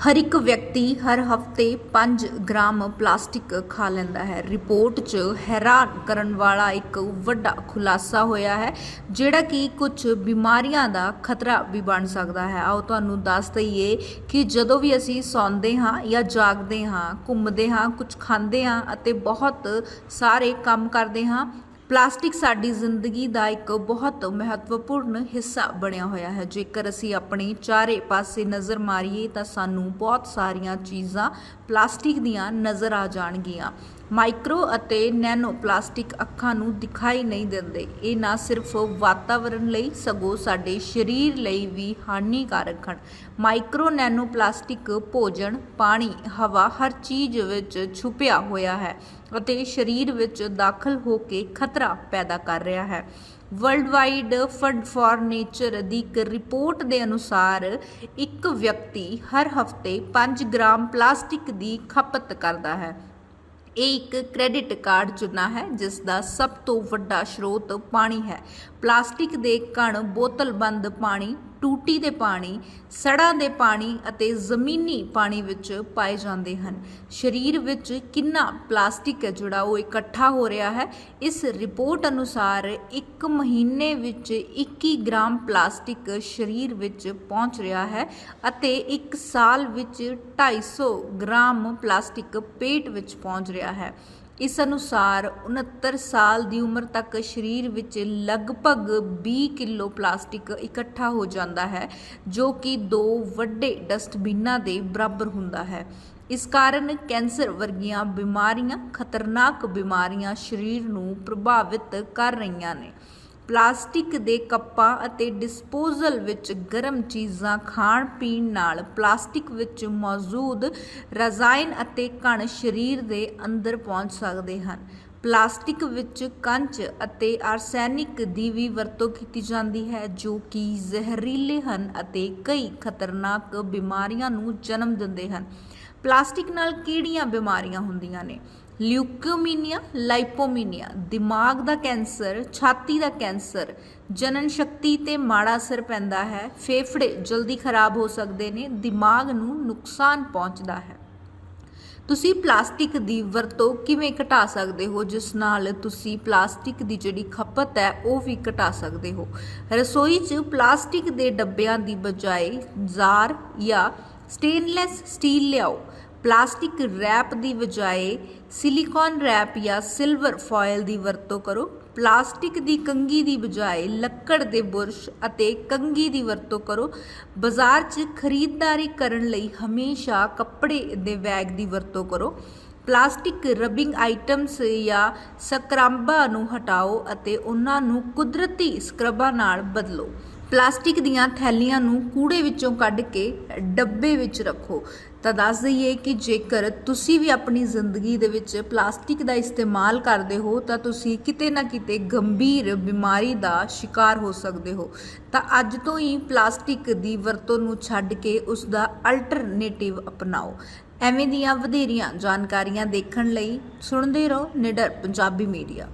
ਹਰ ਇੱਕ ਵਿਅਕਤੀ ਹਰ ਹਫ਼ਤੇ 5 ਗ੍ਰਾਮ ਪਲਾਸਟਿਕ ਖਾ ਲੈਂਦਾ ਹੈ। ਰਿਪੋਰਟ 'ਚ ਹੈਰਾਨ ਕਰਨ ਵਾਲਾ ਇੱਕ ਵੱਡਾ ਖੁਲਾਸਾ ਹੋਇਆ ਹੈ, ਜਿਹੜਾ ਕਿ ਕੁਝ ਬਿਮਾਰੀਆਂ ਦਾ ਖਤਰਾ ਵੀ ਬਣ ਸਕਦਾ ਹੈ। ਆਓ ਤੁਹਾਨੂੰ ਦੱਸ ਦਈਏ ਕਿ ਜਦੋਂ ਵੀ ਅਸੀਂ ਸੌਂਦੇ ਹਾਂ ਜਾਂ ਜਾਗਦੇ ਹਾਂ, ਘੁੰਮਦੇ ਹਾਂ, ਕੁਝ ਖਾਂਦੇ ਹਾਂ ਅਤੇ ਬਹੁਤ ਸਾਰੇ ਕੰਮ ਕਰਦੇ ਹਾਂ ਪਲਾਸਟਿਕ ਸਾਡੀ ਜ਼ਿੰਦਗੀ ਦਾ ਇੱਕ ਬਹੁਤ ਮਹੱਤਵਪੂਰਨ ਹਿੱਸਾ ਬਣਿਆ ਹੋਇਆ ਹੈ। ਜੇਕਰ ਅਸੀਂ ਆਪਣੇ ਚਾਰੇ ਪਾਸੇ ਨਜ਼ਰ ਮਾਰੀਏ ਤਾਂ ਸਾਨੂੰ ਬਹੁਤ ਸਾਰੀਆਂ ਚੀਜ਼ਾਂ ਪਲਾਸਟਿਕ ਦੀਆਂ ਨਜ਼ਰ ਆ ਜਾਣਗੀਆਂ। ਮਾਈਕਰੋ ਅਤੇ ਨੈਨੋ ਪਲਾਸਟਿਕ ਅੱਖਾਂ ਨੂੰ ਦਿਖਾਈ ਨਹੀਂ ਦਿੰਦੇ। ਇਹ ਨਾ ਸਿਰਫ ਵਾਤਾਵਰਣ ਲਈ, ਸਗੋਂ ਸਾਡੇ ਸਰੀਰ ਲਈ ਵੀ ਹਾਨੀਕਾਰਕ ਹਨ। ਮਾਈਕਰੋ ਨੈਨੋ ਪਲਾਸਟਿਕ ਭੋਜਨ, ਪਾਣੀ, ਹਵਾ, ਹਰ ਚੀਜ਼ ਵਿੱਚ ਛੁਪਿਆ ਹੋਇਆ ਹੈ। ਅਤੇ ਸਰੀਰ ਵਿੱਚ ਦਾਖਲ ਹੋ ਕੇ ਖਤਰਾ ਪੈਦਾ ਕਰ ਰਿਹਾ ਹੈ। World wide fund for nature ਦੀ ਇੱਕ ਰਿਪੋਰਟ ਦੇ ਅਨੁਸਾਰ ਇੱਕ ਵਿਅਕਤੀ ਹਰ ਹਫ਼ਤੇ 5 ਗ੍ਰਾਮ ਪਲਾਸਟਿਕ ਦੀ ਖਪਤ ਕਰਦਾ ਹੈ। ਇਹ ਇੱਕ ਕ੍ਰੈਡਿਟ ਕਾਰਡ ਚੁਣਾ ਹੈ, ਜਿਸ ਦਾ ਸਭ ਤੋਂ ਵੱਡਾ ਸਰੋਤ ਪਾਣੀ ਹੈ। ਪਲਾਸਟਿਕ ਦੇ ਕਣ ਬੋਤਲਬੰਦ ਪਾਣੀ ਟੂਟੀ ਦੇ ਪਾਣੀ ਸੜਾਂ ਦੇ ਪਾਣੀ ਅਤੇ ਜ਼ਮੀਨੀ ਪਾਣੀ ਵਿੱਚ ਪਾਏ ਜਾਂਦੇ ਹਨ। ਸਰੀਰ ਵਿੱਚ ਕਿੰਨਾ ਪਲਾਸਟਿਕ ਹੈ ਜਿਹੜਾ ਉਹ ਇਕੱਠਾ ਹੋ ਰਿਹਾ ਹੈ, ਇਸ ਰਿਪੋਰਟ ਅਨੁਸਾਰ ਇੱਕ ਮਹੀਨੇ ਵਿੱਚ 21 ਗ੍ਰਾਮ ਪਲਾਸਟਿਕ ਸਰੀਰ ਵਿੱਚ ਪਹੁੰਚ ਰਿਹਾ ਹੈ ਅਤੇ ਇੱਕ ਸਾਲ ਵਿੱਚ 250 ਗ੍ਰਾਮ ਪਲਾਸਟਿਕ ਪੇਟ ਵਿੱਚ ਪਹੁੰਚ ਰਿਹਾ ਹੈ। ਇਸ ਅਨੁਸਾਰ 69 ਸਾਲ ਦੀ ਉਮਰ ਤੱਕ ਸਰੀਰ ਵਿੱਚ ਲਗਭਗ 20 ਕਿਲੋ ਪਲਾਸਟਿਕ ਇਕੱਠਾ ਹੋ ਜਾਂਦਾ ਹੈ, ਜੋ ਕਿ ਦੋ ਵੱਡੇ ਡਸਟਬਿਨਾਂ ਦੇ ਬਰਾਬਰ ਹੁੰਦਾ ਹੈ। ਇਸ ਕਾਰਨ ਕੈਂਸਰ ਵਰਗੀਆਂ ਬਿਮਾਰੀਆਂ ਖਤਰਨਾਕ ਬਿਮਾਰੀਆਂ ਸਰੀਰ ਨੂੰ ਪ੍ਰਭਾਵਿਤ ਕਰ ਰਹੀਆਂ ਨੇ। ਪਲਾਸਟਿਕ ਦੇ ਕੱਪਾਂ ਅਤੇ ਡਿਸਪੋਜ਼ਲ ਵਿੱਚ ਗਰਮ ਚੀਜ਼ਾਂ ਖਾਣ ਪੀਣ ਨਾਲ ਪਲਾਸਟਿਕ ਵਿੱਚ ਮੌਜੂਦ ਰਜ਼ਾਇਨ ਅਤੇ ਕਣ ਸਰੀਰ ਦੇ ਅੰਦਰ ਪਹੁੰਚ ਸਕਦੇ ਹਨ। ਪਲਾਸਟਿਕ ਵਿੱਚ ਕੰਚ ਅਤੇ ਆਰਸੈਨਿਕ ਦੀ ਵੀ ਵਰਤੋਂ ਕੀਤੀ ਜਾਂਦੀ ਹੈ, ਜੋ ਕਿ ਜ਼ਹਿਰੀਲੇ ਹਨ ਅਤੇ ਕਈ ਖਤਰਨਾਕ ਬਿਮਾਰੀਆਂ ਨੂੰ ਜਨਮ ਦਿੰਦੇ ਹਨ। ਪਲਾਸਟਿਕ ਨਾਲ ਕਿਹੜੀਆਂ ਬਿਮਾਰੀਆਂ ਹੁੰਦੀਆਂ ਨੇ? ਲਿਊਕੋਮੀਨੀਆ, ਲਾਈਪੋਮੀਨੀਆ, ਦਿਮਾਗ ਦਾ ਕੈਂਸਰ, ਛਾਤੀ ਦਾ ਕੈਂਸਰ, ਜਨਨ ਸ਼ਕਤੀ ਤੇ ਮਾੜਾ ਅਸਰ ਪੈਂਦਾ ਹੈ। ਫੇਫੜੇ ਜਲਦੀ ਖਰਾਬ ਹੋ ਸਕਦੇ ਨੇ, ਦਿਮਾਗ ਨੂੰ ਨੁਕਸਾਨ ਪਹੁੰਚਦਾ ਹੈ। ਤੁਸੀਂ ਪਲਾਸਟਿਕ ਦੀ ਵਰਤੋਂ ਕਿਵੇਂ ਘਟਾ ਸਕਦੇ ਹੋ, ਜਿਸ ਨਾਲ ਤੁਸੀਂ ਪਲਾਸਟਿਕ ਦੀ ਜਿਹੜੀ ਖਪਤ ਹੈ, ਉਹ ਵੀ ਘਟਾ ਸਕਦੇ ਹੋ? ਰਸੋਈ 'ਚ ਪਲਾਸਟਿਕ ਦੇ ਡੱਬਿਆਂ ਦੀ ਬਜਾਏ ਜ਼ਾਰ ਜਾਂ ਸਟੇਨਲੈਸ ਸਟੀਲ ਲਿਆਓ। ਪਲਾਸਟਿਕ ਰੈਪ ਦੀ ਬਜਾਏ ਸਿਲੀਕਨ ਰੈਪ ਜਾਂ ਸਿਲਵਰ ਫੋਇਲ ਦੀ ਵਰਤੋਂ ਕਰੋ। ਪਲਾਸਟਿਕ ਦੀ ਕੰਗੀ ਦੀ ਬਜਾਏ ਲੱਕੜ ਦੇ ਬੁਰਸ਼ ਅਤੇ ਕੰਗੀ ਦੀ ਵਰਤੋਂ ਕਰੋ। ਬਾਜ਼ਾਰ 'ਚ ਖਰੀਦਦਾਰੀ ਕਰਨ ਲਈ ਹਮੇਸ਼ਾ ਕੱਪੜੇ ਦੇ ਬੈਗ ਦੀ ਵਰਤੋਂ ਕਰੋ। ਪਲਾਸਟਿਕ ਰਬਿੰਗ ਆਈਟਮਸ ਜਾਂ ਸਕ੍ਰੰਬਾਂ ਨੂੰ ਹਟਾਓ ਅਤੇ ਉਹਨਾਂ ਨੂੰ ਕੁਦਰਤੀ ਸਕ੍ਰਬਾਂ ਨਾਲ ਬਦਲੋ। ਪਲਾਸਟਿਕ ਦੀਆਂ ਥੈਲੀਆਂ ਨੂੰ ਕੂੜੇ ਵਿੱਚੋਂ ਕੱਢ ਕੇ ਡੱਬੇ ਵਿੱਚ ਰੱਖੋ। ਤਾਂ ਦੱਸ ਦਈਏ ਕਿ ਜੇਕਰ ਤੁਸੀਂ ਵੀ ਆਪਣੀ ਜ਼ਿੰਦਗੀ ਦੇ ਵਿੱਚ ਪਲਾਸਟਿਕ ਦਾ ਇਸਤੇਮਾਲ ਕਰਦੇ ਹੋ, ਤਾਂ ਤੁਸੀਂ ਕਿਤੇ ਨਾ ਕਿਤੇ ਗੰਭੀਰ ਬਿਮਾਰੀ ਦਾ ਸ਼ਿਕਾਰ ਹੋ ਸਕਦੇ ਹੋ। ਤਾਂ ਅੱਜ ਤੋਂ ਹੀ ਪਲਾਸਟਿਕ ਦੀ ਵਰਤੋਂ ਨੂੰ ਛੱਡ ਕੇ ਉਸ ਦਾ ਅਲਟਰਨੇਟਿਵ ਅਪਣਾਓ। ਐਵੇਂ ਦੀਆਂ ਵਧੇਰੀਆਂ ਜਾਣਕਾਰੀਆਂ ਦੇਖਣ ਲਈ ਸੁਣਦੇ ਰਹੋ, ਨਿਡਰ ਪੰਜਾਬੀ ਮੀਡੀਆ।